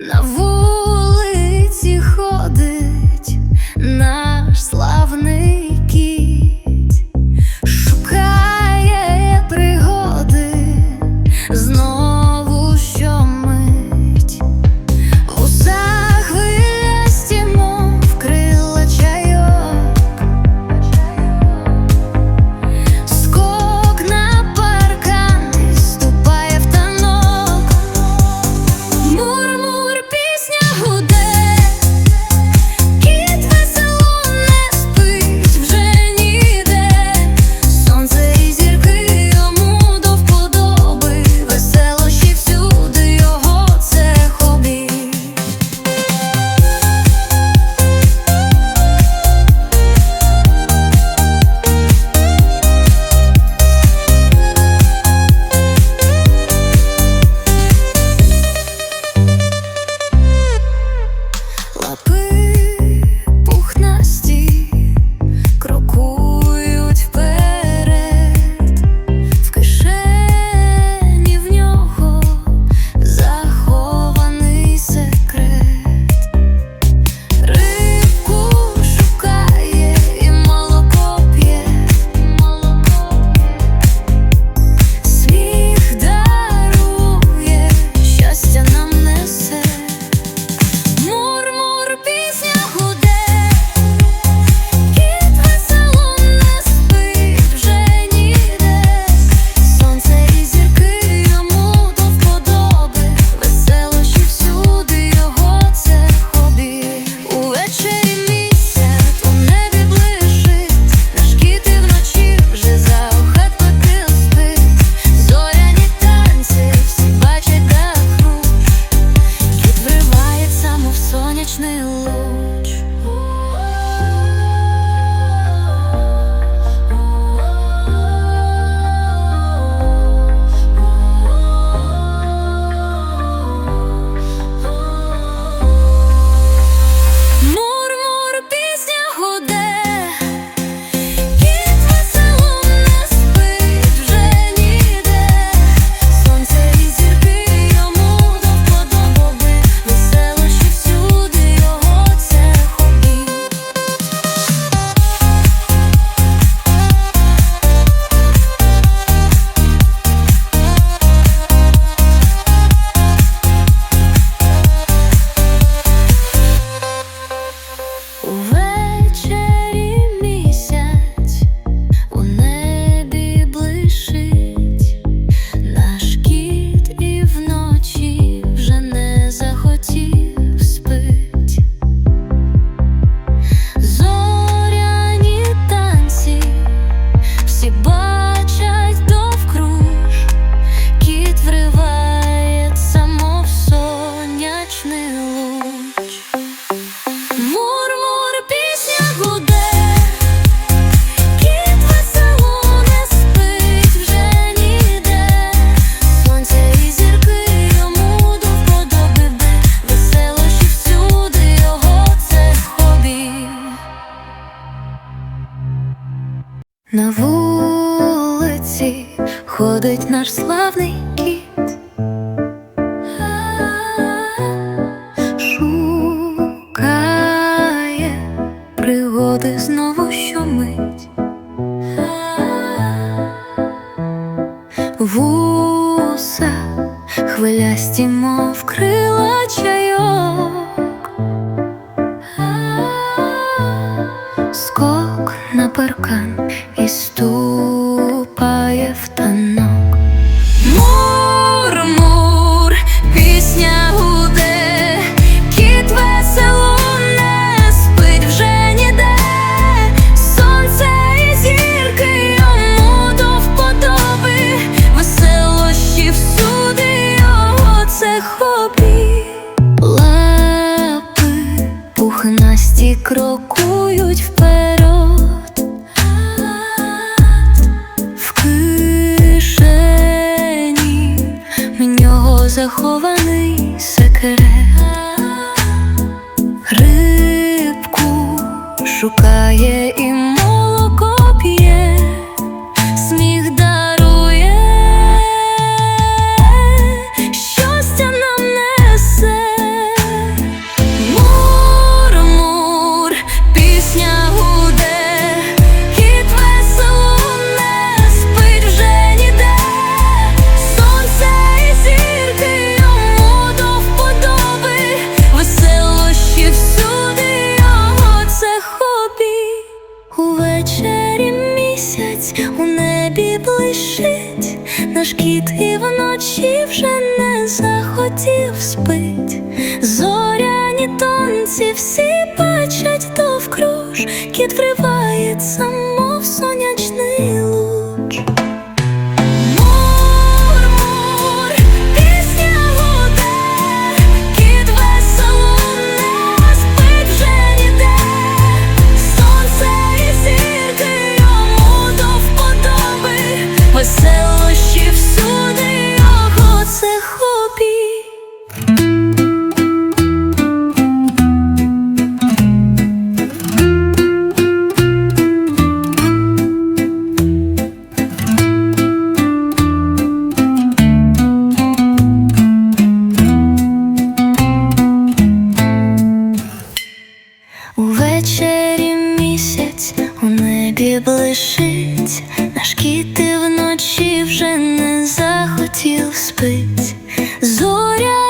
На вулиці ходить наш славний. На вулиці ходить наш славний кіт, шукає пригоди знову щомить. Вуса хвилясті, мов крила чай шукає і може світ, і вночі вже не захотів спить. Зоряні тонці всі бачать довкруж, кіт вривається, мов соня. спішить, наш кіти вночі вже не захотів спить. Зоря